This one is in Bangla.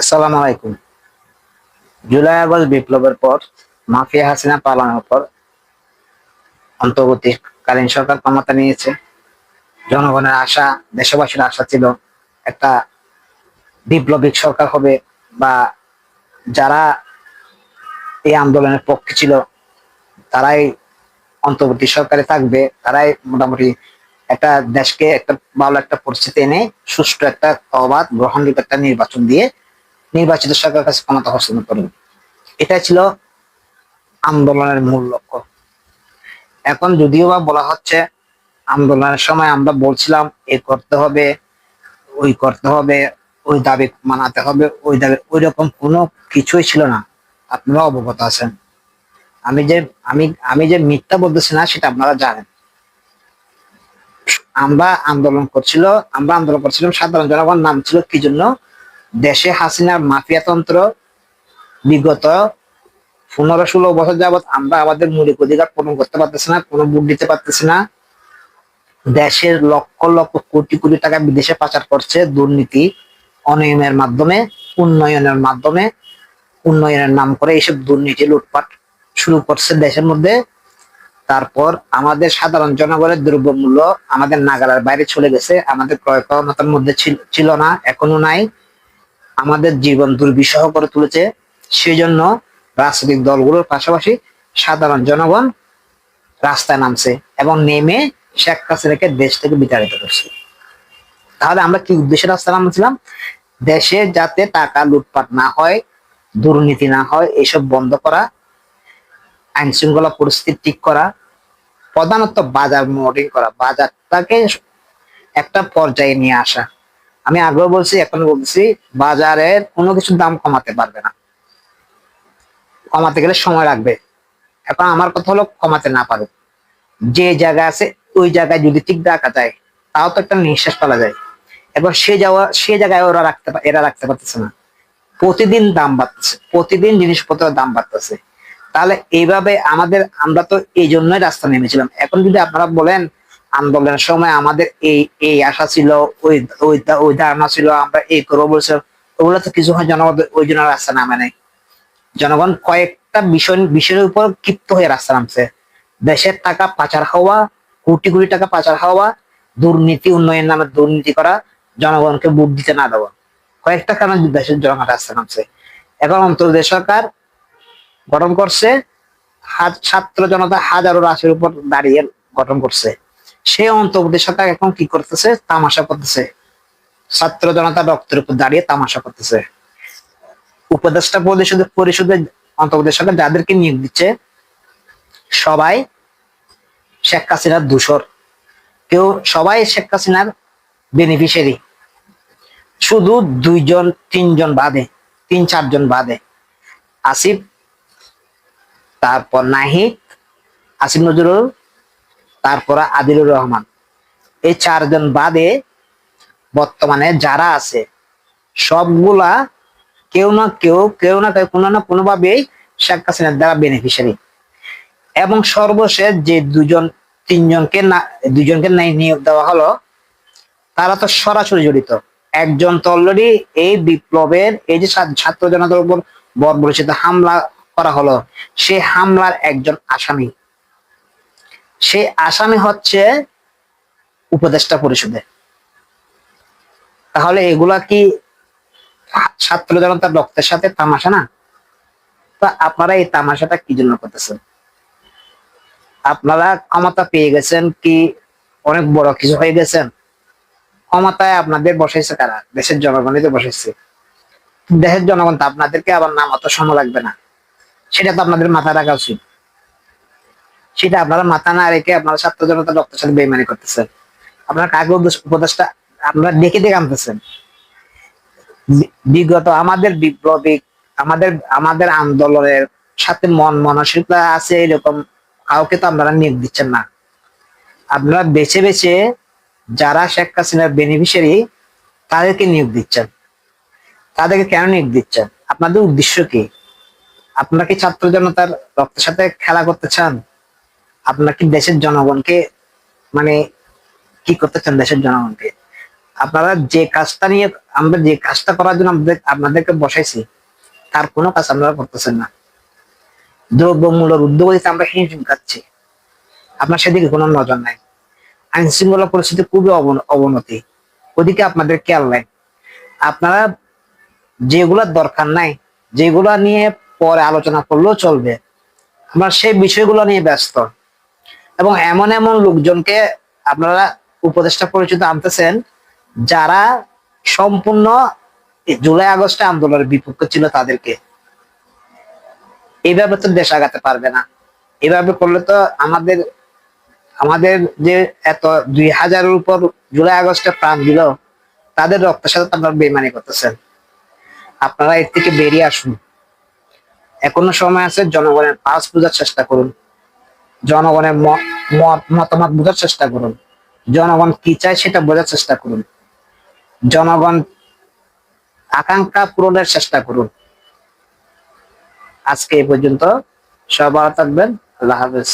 আসসালামু আলাইকুম। জুলাই আগস্ট বিপ্লবের পর মাফিয়া হাসিনা পালানোর পর অন্তর্বর্তীকালীন সরকার ক্ষমতা নিয়েছে। জনগণের আশা, দেশবাসীর আশা ছিল একটা বিপ্লবিক সরকার হবে বা যারা এই আন্দোলনের পক্ষে ছিল, তারাই অন্তর্বর্তী সরকারে থাকবে, তারাই মোটামুটি একটা দেশকে একটা ভালো একটা পরিস্থিতি এনে সুষ্ঠু একটা অবাধ গ্রহণযোগ্য একটা নির্বাচন দিয়ে নির্বাচিত সরকারের কাছে ক্ষমতা হস্তান্তর করবে এটাই ছিল আন্দোলনের মূল লক্ষ্য। এখন যদিও বা বলা হচ্ছে আন্দোলনের সময় আমরা বলছিলাম, এ করতে হবে, ওই করতে হবে, ওই দাবি মানাতে হবে, ওই দাবি, ওই রকম কোনো কিছুই ছিল না। আপনারা অবগত আছেন। আমি যে, আমি আমি যে মিথ্যা বলতেছি না, সেটা আপনারা জানেন। আমরা আন্দোলন করছিল, আমরা আন্দোলন করছিলাম সাধারণ জনগণ নাম ছিল কি জন্য? দেশে হাসিনার মাফিয়াতন্ত্র বিগত পনেরো ষোলো বছর যাবত আমরা আমাদের মৌলিক অধিকার পূরণ করতে পারতেছি না, কোনো বুট দিতে পারতেছি না। দেশের লক্ষ লক্ষ কোটি কোটি টাকা বিদেশে পাচার করছে দুর্নীতি অনিয়মের মাধ্যমে, উন্নয়নের মাধ্যমে। উন্নয়নের নাম করে এইসব দুর্নীতি লুটপাট শুরু করছে দেশের মধ্যে। তারপর আমাদের সাধারণ জনগণের দ্রব্যমূল্য আমাদের নাগালের বাইরে চলে গেছে, আমাদের ক্রয় ক্ষমতার মধ্যে ছিল না, এখনও নাই। আমাদের জীবন দুর্বিষহ করে তুলেছে। সেই জন্য রাজনৈতিক দলগুলোর পাশাপাশি সাধারণ জনগণ রাস্তায় নামছে এবং নেমে শেখ হাসিনাকে দেশ থেকে বিতাড়িত করছে। তাহলে আমরা কি উদ্দেশ্যে রাস্তায় নামছিলাম? দেশে যাতে টাকা লুটপাট না হয়, দুর্নীতি না হয়, এসব বন্ধ করা আইন শৃঙ্খলা পরিস্থিতি ঠিক করা, প্রধানত বাজার মনিটরিং করা, বাজারটাকে একটা পর্যায়ে নিয়ে আসা। আমি আগেও বলছি এখন বলছি, বাজারের কোনো কিছুর দাম কমাতে পারবে না। কমাতে গেলে সময় লাগবে। এখন আমার কথা হলো, কমাতে না পারুক। যে জায়গা আছে, ওই জায়গায় যদি ঠিক রাখা যায়, তাও তো একটা নিঃশ্বাস পালা যায়। এবার সে যাওয়া, সে জায়গায় ওরা রাখতে এরা রাখতে পারতেছে না। প্রতিদিন দাম বাড়তেছে, প্রতিদিন জিনিসপত্রের দাম বাড়তেছে। তাহলে এইভাবে আমাদের, আমরা তো এই জন্যই রাস্তা নেমেছিলাম। এখন যদি আপনারা বলেন আন্দোলনের সময় আমাদের এই এই আশা ছিল, ওই ওই ধারণা ছিল, আমরা এই করব বলছিলাম ওগুলো তো কিছু হয় জনগণ ওই জন্য রাস্তা নামে নাই। জনগণ কয়েকটা বিষয়, বিষয়ের উপর ক্ষিপ্ত হয়ে রাস্তা নামছে। দেশের টাকা পাচার হওয়া, কোটি কোটি টাকা পাচার হওয়া, দুর্নীতি, উন্নয়ন নামে দুর্নীতি করা, জনগণকে বুট দিতে না দেওয়া। কয়েকটা কারণে দেশের জনগণ রাস্তা নামছে। এখন অন্তর্দেশ সরকার গঠন করছে ছাত্র জনতা হাজারো রাশির উপর দাঁড়িয়ে গঠন করছে। সে অন্তর্বর্তী সরকার এখন কি করতেছে? তামাশা করতেছে। ছাত্র জনতা রক্তের উপর দাঁড়িয়ে তামাশা করতেছে। উপদেষ্টা পরিষদে পরিষদে অন্তর্বর্তী সাথে যাদেরকে নিয়োগ দিচ্ছে, সবাই শেখ হাসিনার দূষর। কেউ সবাই শেখ হাসিনার বেনিফিশিয়ারি শুধু দুইজন, তিনজন বাদে, তিন, চারজন বাদে। আসিফ, তারপর নাহিদ, আসিফ নজরুল তারপর আদিলুর রহমান। এই চারজন বাদে বর্তমানে যারা আছে, সবগুলা কেউ না কেউ কেউ না কেউ না কোনো ভাবেই শেখ হাসিনার দ্বারা বেনিফিশিয়ারি এবং সর্বশেষ যে দুজন, তিনজনকে না, দুজনকে নিয়োগ দেওয়া হলো, তারা তো সরাসরি জড়িত। একজন তো অলরেডি এই বিপ্লবের, এই যে ছাত্র জনতার উপর বর্বরচিত হামলা করা হলো, সে হামলার একজন আসামি। সেই আসামি হচ্ছে উপদেষ্টা পরিষদে। তাহলে এগুলা কি ছাত্র জনতার রক্তের সাথে তামাশা না? তো আপনারা এই তামাশাটা কি জন্য করতেছেন? আপনারা ক্ষমতা পেয়ে গেছেন কি অনেক বড় কিছু হয়ে গেছেন? ক্ষমতায় আপনাদের বসাইছে কারা? দেশের জনগণই তো বসাইছে। দেশের জনগণ তো আপনাদেরকে আবার নাম অত সময় লাগবে না। সেটা তো আপনাদের মাথায় রাখা উচিত। সেটা আপনারা মাথা না রেখে আপনারা ছাত্র জনতা রক্তের সাথে বেইমানি করতেছেন। আপনার কাকে উপদেশটা আপনারা দেখে দেখে আনতেছেন। বিগত আমাদের বিপ্লবিক আমাদের আমাদের আন্দোলনের সাথে মন মানসিকতা আছে এরকম, কাউকে তো আপনারা নিয়োগ দিচ্ছেন না। আপনারা বেছে বেছে যারা শেখ হাসিনার বেনিফিশিয়ারি তাদেরকে নিয়োগ দিচ্ছেন। তাদেরকে কেন নিয়োগ দিচ্ছেন? আপনাদের উদ্দেশ্য কি? আপনারা কি ছাত্র জনতার রক্তের সাথে খেলা করতে চান? আপনারা কি দেশের জনগণকে মানে কি করতে চান দেশের জনগণকে? আপনারা যে কাজটা নিয়ে, আমরা যে কাজটা করার জন্য আমাদের, আপনাদেরকে বসাইছি, তার কোনো কাজ আপনারা করতেছেন না। দ্রব্যমূল্যের উদ্যোগিতে আমরা হিমশিম খাচ্ছি। আপনার সেদিকে কোনো নজর নাই। আইন শৃঙ্খলা পরিস্থিতি খুবই অবন- অবনতি। ওদিকে আপনাদের খেয়াল নাই। আপনারা যেগুলোর দরকার নাই, যেগুলা নিয়ে পরে আলোচনা করলেও চলবে। আমরা সেই বিষয়গুলো নিয়ে ব্যস্ত। এবং এমন এমন লোকজনকে আপনারা উপদেষ্টা পরিচিত আনতেছেন যারা সম্পূর্ণ জুলাই আগস্টে আন্দোলনের বিপক্ষে ছিল তাদেরকে। এইভাবে তো দেশ আগাতে পারবে না। এভাবে করলে তো আমাদের আমাদের যে এত দুই হাজারের উপর জুলাই আগস্টে প্রাণ দিল, তাদের রক্তের সাথে আপনারা বেমানি করতেছেন। আপনারা এর থেকে বেরিয়ে আসুন। এখনও সময় আছে জনগণের পাস বোঝার চেষ্টা করুন। জনগণের মতামত বোঝার চেষ্টা করুন। জনগণ কি চায় সেটা বোঝার চেষ্টা করুন। জনগণ আকাঙ্ক্ষা পূরণের চেষ্টা করুন। আজকে এই পর্যন্ত সবার থাকবেন। আল্লাহ হাফেজ।